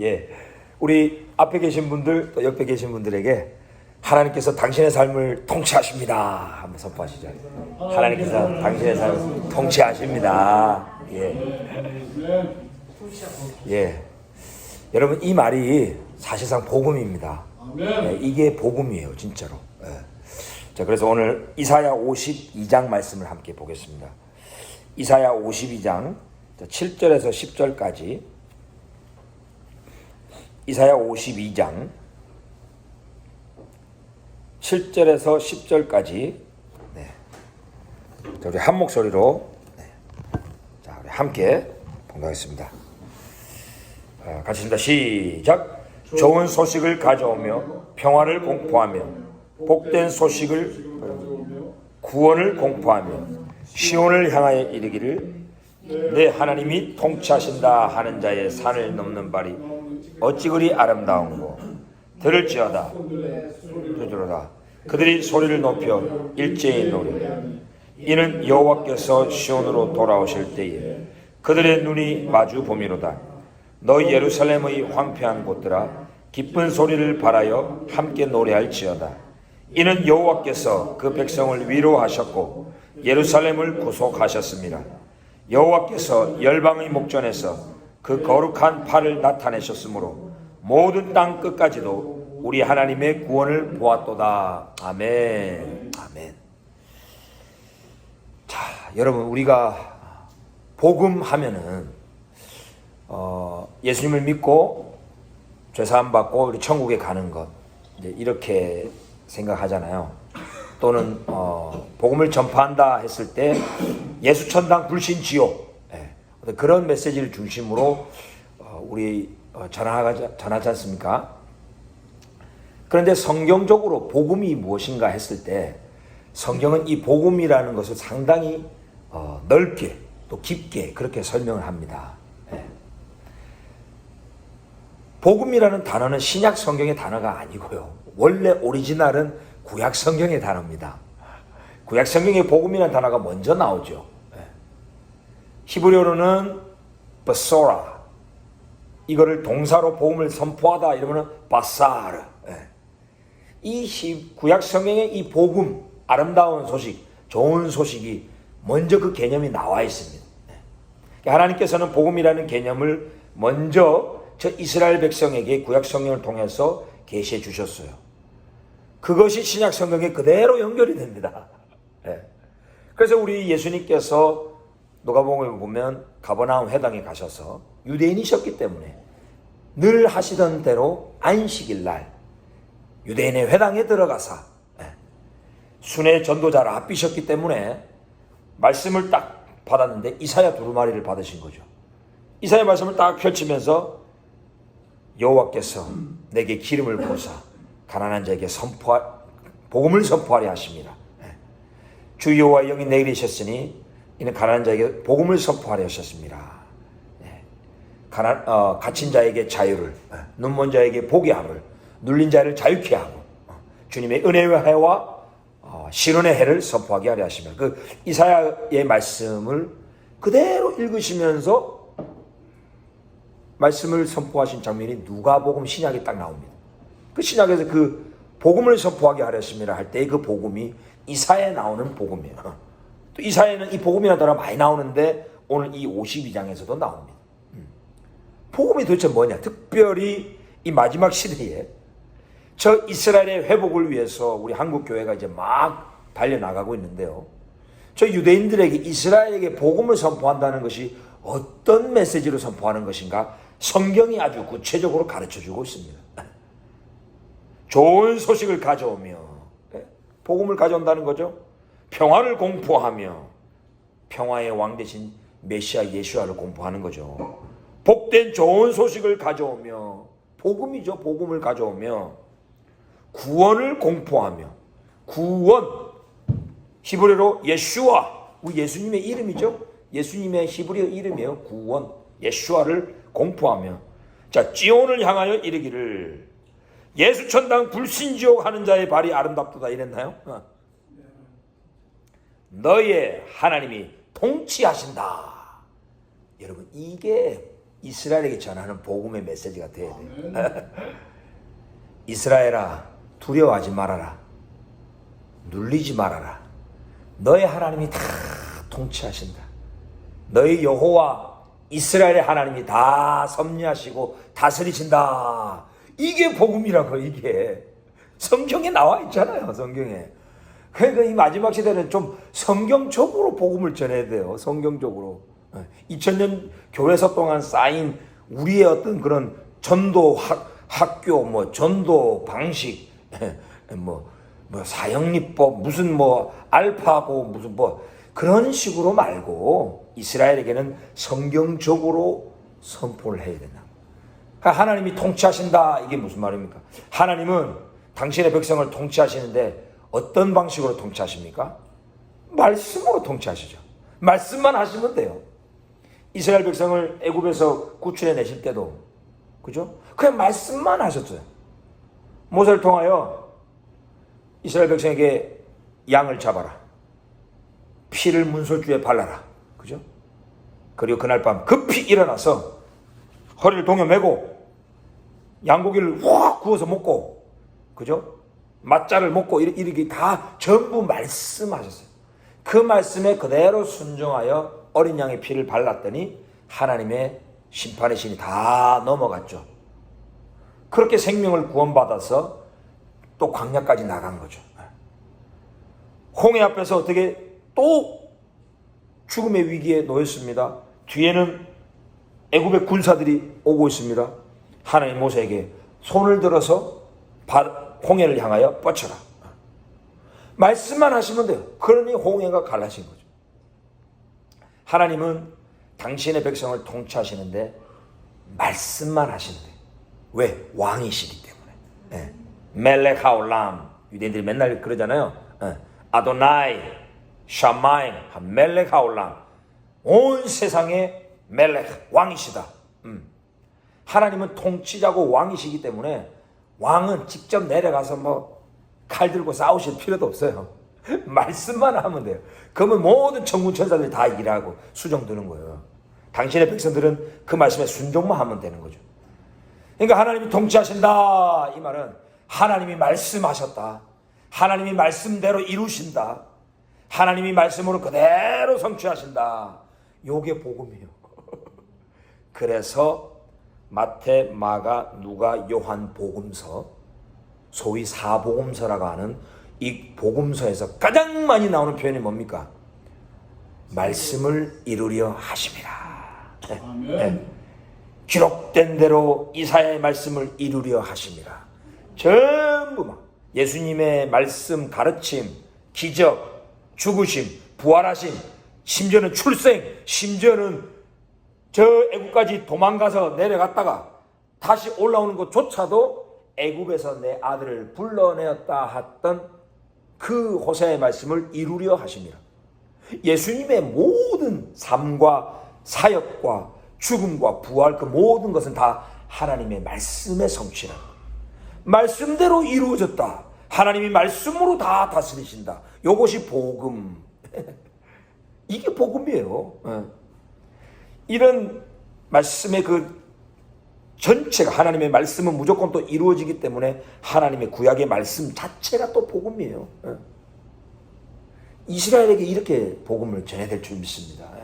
예. 우리 앞에 계신 분들 또 옆에 계신 분들에게 하나님께서 당신의 삶을 통치하십니다. 한번 선포하시죠. 하나님께서 당신의 삶을 통치하십니다. 예. 예. 여러분 이 말이 사실상 복음입니다. 예, 이게 복음이에요, 진짜로. 예. 자, 그래서 오늘 이사야 52장 말씀을 함께 보겠습니다. 이사야 52장 7절에서 10절까지 이사야 52장 7절에서 10절까지 네. 자, 우리 한 목소리로 네. 자, 우리 함께 봉독하겠습니다. 아, 같이 합니다. 시작. 좋은 소식을 가져오며 평화를 공포하며 복된 소식을 구원을 공포하며 시온을 향하여 이르기를 내 하나님이 통치하신다 하는 자의 산을 넘는 발이 어찌 그리 아름다운고 들을지어다. 들으로다. 그들이 소리를 높여 일제히 노리 이는 여호와께서 시온으로 돌아오실 때에 그들의 눈이 마주 보미로다. 너 예루살렘의 황폐한 곳들아 기쁜 소리를 바라여 함께 노래할지어다. 이는 여호와께서 그 백성을 위로하셨고 예루살렘을 구속하셨습니다. 여호와께서 열방의 목전에서 그 거룩한 팔을 나타내셨으므로 모든 땅 끝까지도 우리 하나님의 구원을 보았도다. 아멘. 아멘. 자, 여러분 우리가 복음 하면은 어, 예수님을 믿고 죄 사함 받고 우리 천국에 가는 것 이렇게 생각하잖아요. 또는 어, 복음을 전파한다 했을 때 예수 천당 불신 지옥 그런 메시지를 중심으로 어, 우리 어, 전하가 전하지 않습니까? 그런데 성경적으로 복음이 무엇인가 했을 때 성경은 이 복음이라는 것을 상당히 어, 넓게 또 깊게 그렇게 설명을 합니다. 예. 복음이라는 단어는 신약 성경의 단어가 아니고요. 원래 오리지널은 구약 성경의 단어입니다. 구약 성경에 복음이라는 단어가 먼저 나오죠. 예. 히브리어로는 바소라 이거를 동사로 복음을 선포하다 이러면은 바사르. 예. 이 히- 구약 성경의 이 복음 아름다운 소식, 좋은 소식이 먼저 그 개념이 나와 있습니다. 예. 하나님께서는 복음이라는 개념을 먼저 저 이스라엘 백성에게 구약 성경을 통해서 계시해 주셨어요. 그것이 신약 성경에 그대로 연결이 됩니다. 예. 그래서 우리 예수님께서 누가복음을 보면 가버나움 회당에 가셔서 유대인이셨기 때문에 늘 하시던 대로 안식일 날 유대인의 회당에 들어가서 예. 순회 전도자를 앞비셨기 때문에 말씀을 딱 받았는데 이사야 두루마리를 받으신 거죠. 이사야 말씀을 딱 펼치면서 여호와께서 내게 기름을 부으사 가난한 자에게 선포 복음을 선포하려 하십니다. 예. 주 여호와의 영이 내게 이셨으니 이는 가난한 자에게 복음을 선포하려 하셨습니다. 예. 가난 어, 갇힌 자에게 자유를 예. 눈먼 자에게 보게 함을 눌린 자를 자유케 하고 어, 주님의 은혜의 해와 어, 실현의 해를 선포하게 하려 하시며 그 이사야의 말씀을 그대로 읽으시면서 말씀을 선포하신 장면이 누가복음 신약에 딱 나옵니다. 그 신약에서 그 복음을 선포하게 하렸습니다 할 때 그 복음이 이사에 나오는 복음이에요. 또 이사에는 이 복음이라는 단어가 많이 나오는데 오늘 이 52장에서도 나옵니다. 음. 복음이 도대체 뭐냐? 특별히 이 마지막 시대에 저 이스라엘의 회복을 위해서 우리 한국 교회가 이제 막 달려 나가고 있는데요. 저 유대인들에게 이스라엘에게 복음을 선포한다는 것이 어떤 메시지로 선포하는 것인가? 성경이 아주 구체적으로 가르쳐 주고 있습니다. 좋은 소식을 가져오며 네? 복음을 가져온다는 거죠. 평화를 공포하며 평화의 왕 대신 메시아 예수아를 공포하는 거죠. 복된 좋은 소식을 가져오며 복음이죠. 복음을 가져오며 구원을 공포하며 구원 히브리어로 예슈아 우리 예수님의 이름이죠. 예수님의 히브리어 이름이에요. 구원 예슈아를 공포하며 자 지온을 향하여 이르기를 예수 천당 불신지옥 하는 자의 발이 아름답도다 이랬나요? 어. 너의 하나님이 통치하신다. 여러분 이게 이스라엘에게 전하는 복음의 메시지가 돼야 돼요. 이스라엘아 두려워하지 말아라. 눌리지 말아라. 너의 하나님이 다 통치하신다. 너희 여호와 이스라엘의 하나님이 다 섭리하시고 다스리신다. 이게 복음이라고 이게 성경에 나와 있잖아요. 성경에. 그러니까 이 마지막 시대는 좀 성경적으로 복음을 전해야 돼요. 성경적으로. 2000년 교회서 동안 쌓인 우리의 어떤 그런 전도 학, 학교 뭐 전도 방식 뭐, 뭐 사형리법 무슨 뭐 알파고 무슨 뭐 그런 식으로 말고 이스라엘에게는 성경적으로 선포를 해야 된다. 그러니까 하나님이 통치하신다 이게 무슨 말입니까? 하나님은 당신의 백성을 통치하시는데 어떤 방식으로 통치하십니까? 말씀으로 통치하시죠. 말씀만 하시면 돼요. 이스라엘 백성을 애굽에서 구출해 내실 때도 그죠? 그냥 말씀만 하셨어요. 모세를 통하여 이스라엘 백성에게 양을 잡아라. 피를 문설주에 발라라. 그죠? 그리고 그날 밤 급히 일어나서 허리를 동여 매고 양고기를 확 구워서 먹고 그죠? 맛자를 먹고 이렇게 다 전부 말씀하셨어요. 그 말씀에 그대로 순종하여 어린 양의 피를 발랐더니 하나님의 심판의 신이 다 넘어갔죠. 그렇게 생명을 구원받아서 또 광야까지 나간 거죠. 홍해 앞에서 어떻게 또 죽음의 위기에 놓였습니다. 뒤에는 애굽의 군사들이 오고 있습니다. 하나님 모세에게 손을 들어서 홍해를 향하여 뻗쳐라. 말씀만 하시면 돼요. 그러니 홍해가 갈라진 거죠. 하나님은 당신의 백성을 통치하시는데 말씀만 하시는 거예요. 왜? 왕이시기 때문에. 예. 멜렉하올람 유대인들이 맨날 그러잖아요. 예. 아도나이 샤마이 멜렉하올람 온 세상의 멜렉 왕이시다. 음. 하나님은 통치자고 왕이시기 때문에 왕은 직접 내려가서 뭐 칼 들고 싸우실 필요도 없어요. 말씀만 하면 돼요. 그러면 모든 천군 천사들이 다 일하고 수정되는 거예요. 당신의 백성들은 그 말씀에 순종만 하면 되는 거죠. 그러니까 하나님이 통치하신다 이 말은 하나님이 말씀하셨다. 하나님이 말씀대로 이루신다. 하나님이 말씀으로 그대로 성취하신다. 요게 복음이에요. 그래서 마태, 마가, 누가, 요한 복음서 소위 사복음서라고 하는 이 복음서에서 가장 많이 나오는 표현이 뭡니까? 말씀을 이루려 하심이라. 네. 네. 기록된 대로 이사야의 말씀을 이루려 하심이라. 전부 막 예수님의 말씀, 가르침, 기적, 죽으심, 부활하심, 심지어는 출생, 심지어는 저 애국까지 도망가서 내려갔다가 다시 올라오는 것조차도 애굽에서 내 아들을 불러내었다 했던 그 호세의 말씀을 이루려 하십니다. 예수님의 모든 삶과 사역과 죽음과 부활 그 모든 것은 다 하나님의 말씀의 성취라. 말씀대로 이루어졌다. 하나님이 말씀으로 다 다스리신다. 이것이 복음. 이게 복음이에요. 예. 이런 말씀의 그 전체가 하나님의 말씀은 무조건 또 이루어지기 때문에 하나님의 구약의 말씀 자체가 또 복음이에요. 예. 이스라엘에게 이렇게 복음을 전해야 될 줄 믿습니다. 예.